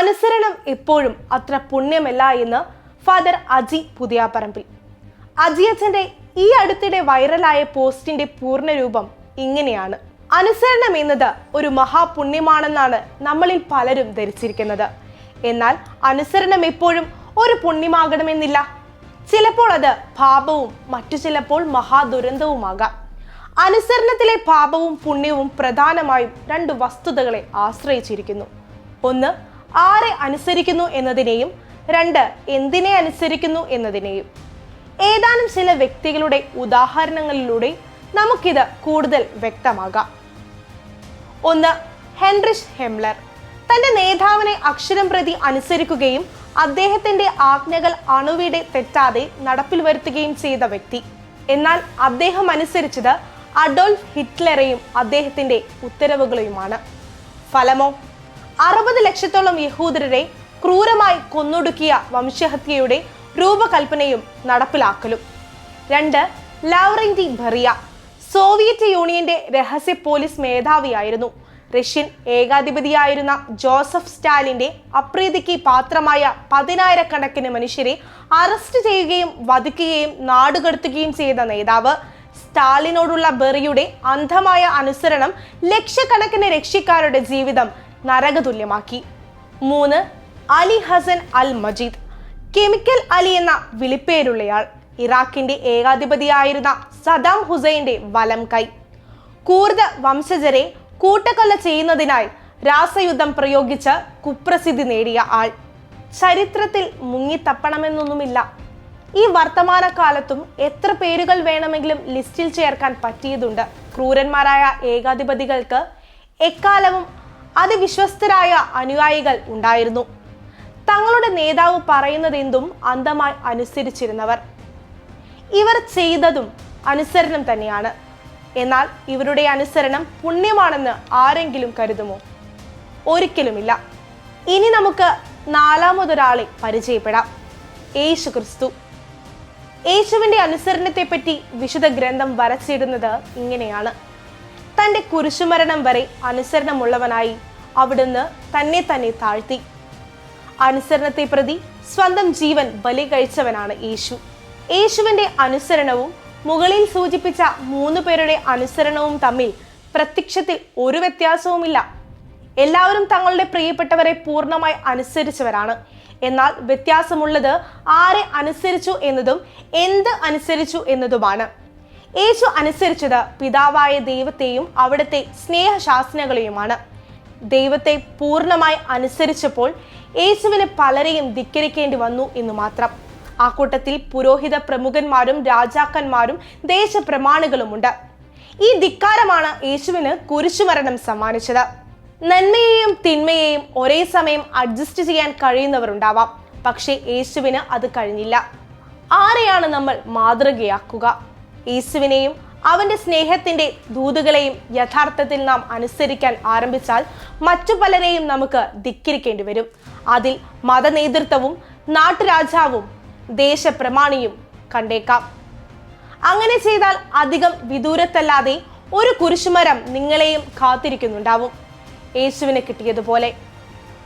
അനുസരണം എപ്പോഴും അത്ര പുണ്യമല്ല എന്ന് ഫാദർ അജി പുതിയാപ്പറമ്പിൽ. അജിയച്ഛന്റെ ഈ അടുത്തിടെ വൈറലായ പോസ്റ്റിന്റെ പൂർണരൂപം ഇങ്ങനെയാണ്. അനുസരണം എന്നത് ഒരു മഹാപുണ്യമാണെന്നാണ് നമ്മളിൽ പലരും ധരിച്ചിരിക്കുന്നത്. എന്നാൽ അനുസരണം എപ്പോഴും ഒരു പുണ്യമാകണമെന്നില്ല. ചിലപ്പോൾ അത് പാപവും മറ്റു ചിലപ്പോൾ മഹാദുരന്തവുമാകാം. അനുസരണത്തിലെ പാപവും പുണ്യവും പ്രധാനമായും രണ്ട് വസ്തുതകളെ ആശ്രയിച്ചിരിക്കുന്നു. ഒന്ന് ആരെ അനുസരിക്കുന്നു എന്നതിനെയും രണ്ട് എന്തിനെ അനുസരിക്കുന്നു എന്നതിനെയും. ഏതാനും ചില വ്യക്തികളുടെ ഉദാഹരണങ്ങളിലൂടെ നമുക്കിത് കൂടുതൽ വ്യക്തമാകാം. ഒന്ന് ഹെൻറിഷ് ഹെംലർ. തന്റെ നേതാവിനെ അക്ഷരം പ്രതി അനുസരിക്കുകയും അദ്ദേഹത്തിന്റെ ആജ്ഞകൾ അണുവിടെ തെറ്റാതെ നടപ്പിൽ വരുത്തുകയും ചെയ്ത വ്യക്തി. എന്നാൽ അദ്ദേഹം അനുസരിച്ചത് അഡോൾഫ് ഹിറ്റ്ലറെയും അദ്ദേഹത്തിന്റെ ഉത്തരവുകളെയുമാണ് ഫലമോ? അറുപത് ലക്ഷത്തോളം യഹൂദരെ ക്രൂരമായി കൊന്നൊടുക്കിയ വംശഹത്യയുടെ രൂപകൽപ്പനയും നടപ്പിലാക്കലും. രണ്ട് ലൗറന്റി ബറിയ സോവിയറ്റ് യൂണിയന്റെ രഹസ്യ പോലീസ് മേധാവിയായിരുന്നു. റഷ്യൻ ഏകാധിപതിയായിരുന്ന ജോസഫ് സ്റ്റാലിന്റെ അപ്രീതിക്ക് പാത്രമായ പതിനായിരക്കണക്കിന് മനുഷ്യരെ അറസ്റ്റ് ചെയ്യുകയും വധിക്കുകയും നാടുകടത്തുകയും ചെയ്ത നേതാവ് സ്റ്റാലിനോടുള്ള ബെറിയുടെ അന്ധമായ അനുസരണം ലക്ഷക്കണക്കിന് രക്ഷിക്കാരുടെ ജീവിതം നരകതുല്യമാക്കി. മൂന്ന് Ali Hassan al Majid. Chemical Ali എന്ന വിളിപ്പേരുള്ളയാൾ ഇറാഖിന്റെ ഏകാധിപതിയായിരുന്ന സദാം ഹുസൈന്റെ വലം കൈ. കൂർദ വംശജരെ കൂട്ടക്കൊല ചെയ്യുന്നതിനായി രാസയുദ്ധം പ്രയോഗിച്ച് കുപ്രസിദ്ധി നേടിയ ആൾ. ചരിത്രത്തിൽ മുങ്ങിത്തപ്പണമെന്നൊന്നുമില്ല. ഈ വർത്തമാനകാലത്തും എത്ര പേരുകൾ വേണമെങ്കിലും ലിസ്റ്റിൽ ചേർക്കാൻ പറ്റിയതുണ്ട്. ക്രൂരന്മാരായ ഏകാധിപതികൾക്ക് എക്കാലവും അതിവിശ്വസ്തരായ അനുയായികൾ ഉണ്ടായിരുന്നു. തങ്ങളുടെ നേതാവ് പറയുന്നതെന്തും അന്തമായി അനുസരിച്ചിരുന്നവർ. ഇവർ ചെയ്തതും അനുസരണം തന്നെയാണ്. എന്നാൽ ഇവരുടെ അനുസരണം പുണ്യമാണെന്ന് ആരെങ്കിലും കരുതുമോ? ഒരിക്കലുമില്ല. ഇനി നമുക്ക് നാലാമതൊരാളെ പരിചയപ്പെടാം. യേശു ക്രിസ്തു യേശുവിന്റെ അനുസരണത്തെപ്പറ്റി വിശുദ്ധ ഗ്രന്ഥം വരച്ചിടുന്നത് ഇങ്ങനെയാണ്. തന്റെ കുരിശുമരണം വരെ അനുസരണമുള്ളവനായി അവിടുന്ന് തന്നെ തന്നെ താഴ്ത്തി. അനുസരണത്തെ പ്രതി സ്വന്തം ജീവൻ ബലി കഴിച്ചവനാണ് യേശു. യേശുവിന്റെ അനുസരണവും മുകളിൽ സൂചിപ്പിച്ച മൂന്ന് പേരുടെ അനുസരണവും തമ്മിൽ പ്രത്യക്ഷത്തിൽ ഒരു വ്യത്യാസവുമില്ല. എല്ലാവരും തങ്ങളുടെ പ്രിയപ്പെട്ടവരെ പൂർണമായി അനുസരിച്ചവരാണ്. എന്നാൽ വ്യത്യാസമുള്ളത് ആരെ അനുസരിച്ചു എന്നതും എന്ത് അനുസരിച്ചു എന്നതുമാണ്. യേശു അനുസരിച്ചത് പിതാവായ ദൈവത്തെയും അവിടുത്തെ സ്നേഹശാസനകളെയുമാണ്. ദൈവത്തെ പൂർണമായി അനുസരിച്ചപ്പോൾ യേശുവിനെ പലരെയും ധിക്കരിക്കേണ്ടി വന്നു എന്ന് മാത്രം. ആ കൂട്ടത്തിൽ പുരോഹിത പ്രമുഖന്മാരും രാജാക്കന്മാരും ദേശപ്രമാണികളുമുണ്ട്. ഈ ധിക്കാരമാണ് യേശുവിന് കുരിശുമരണം സമ്മാനിച്ചത്. നന്മയെയും തിന്മയെയും ഒരേ സമയം അഡ്ജസ്റ്റ് ചെയ്യാൻ കഴിയുന്നവരുണ്ടാവാം. പക്ഷേ യേശുവിന് അത് കഴിഞ്ഞില്ല. ആരെയാണ് നമ്മൾ മാതൃകയാക്കുക? യേശുവിനെയും അവന്റെ സ്നേഹത്തിന്റെ ദൂതുകളെയും യഥാർത്ഥത്തിൽ നാം അനുസരിക്കാൻ ആരംഭിച്ചാൽ മറ്റു പലരെയും നമുക്ക് ധിക്കരിക്കേണ്ടി വരും. അതിൽ മതനേതൃത്വവും നാട്ടുരാജാവും ദേശപ്രമാണിയും കണ്ടേക്കാം. അങ്ങനെ ചെയ്താൽ അധികം വിദൂരത്തല്ലാതെ ഒരു കുരിശുമരം നിങ്ങളെയും കാത്തിരിക്കുന്നുണ്ടാവും. യേശുവിന് കിട്ടിയതുപോലെ.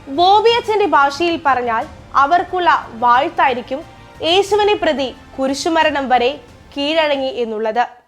ബോബിയച്ചന്റെ ഭാഷയിൽ പറഞ്ഞാൽ അവർക്കുള്ള വാഴ്ത്തായിരിക്കും യേശുവിനെ പ്രതി കുരിശുമരണം വരെ കീഴടങ്ങി എന്നുള്ളത്.